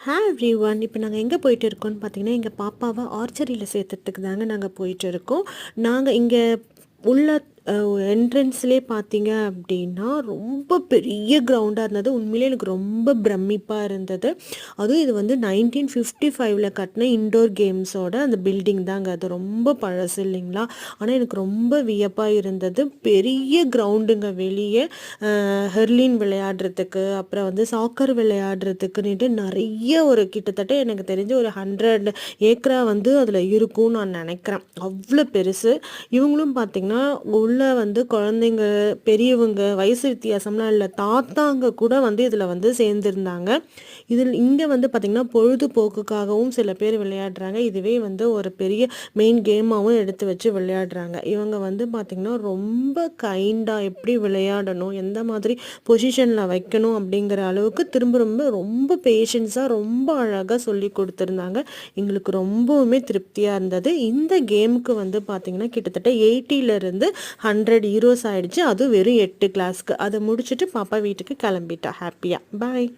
ஹே every one இப்போ நாங்கள் எங்கே போயிட்டு இருக்கோம்னு பார்த்தீங்கன்னா எங்கள் பாப்பாவை ஆர்ச்சரியில் சேர்த்துறதுக்கு தாங்க நாங்கள் போயிட்டு இருக்கோம். நாங்கள் இங்கே உள்ள என்ட்ரன்ஸ்லேயே பார்த்தீங்க அப்படின்னா ரொம்ப பெரிய கிரவுண்டாக இருந்தது. உண்மையிலே எனக்கு ரொம்ப பிரமிப்பாக இருந்தது. அதுவும் இது வந்து நைன்டீன் ஃபிஃப்டி ஃபைவ்ல கட்டின இன்டோர் கேம்ஸோட அந்த பில்டிங் தாங்க. அது ரொம்ப பழசு இல்லைங்களா? ஆனால் எனக்கு ரொம்ப வியப்பாக இருந்தது. பெரிய கிரவுண்டுங்க வெளியே. ஹெர்லின் விளையாடுறதுக்கு அப்புறம் வந்து சாக்கர் விளையாடுறதுக்குன்னுட்டு நிறைய ஒரு கிட்டத்தட்ட எனக்கு தெரிஞ்ச ஒரு ஹண்ட்ரட் ஏக்கரா வந்து அதில் இருக்கும்னு நான் நினைக்கிறேன். அவ்வளோ பெருசு. இவங்களும் பார்த்திங்கன்னா உள்ள வந்து குழந்தைங்க பெரியவங்க வயசு வித்தியாசம்லாம் இல்லை தாத்தாங்க கூட வந்து இதில் வந்து சேர்ந்துருந்தாங்க. இதில் இங்கே வந்து பார்த்திங்கன்னா பொழுதுபோக்குக்காகவும் சில பேர் விளையாடுறாங்க. இதுவே வந்து ஒரு பெரிய மெயின் கேமாகவும் எடுத்து வச்சு விளையாடுறாங்க. இவங்க வந்து பார்த்திங்கன்னா ரொம்ப கைண்டாக எப்படி விளையாடணும் எந்த மாதிரி பொசிஷனில் வைக்கணும் அப்படிங்கிற அளவுக்கு திரும்ப ரொம்ப ரொம்ப பேஷன்ஸாக ரொம்ப அழகாக சொல்லி கொடுத்துருந்தாங்க. எங்களுக்கு ரொம்பவுமே திருப்தியாக இருந்தது. இந்த கேமுக்கு வந்து பார்த்திங்கன்னா கிட்டத்தட்ட எயிட்டியிலேருந்து ஹண்ட்ரட் ஈரோஸ் ஆகிடுச்சு அதுவும் வெறும் எட்டு கிளாஸ்க்கு அதை முடிச்சுட்டு பாப்பா வீட்டுக்கு கிளம்பிட்டா. ஹாப்பியாக பாய்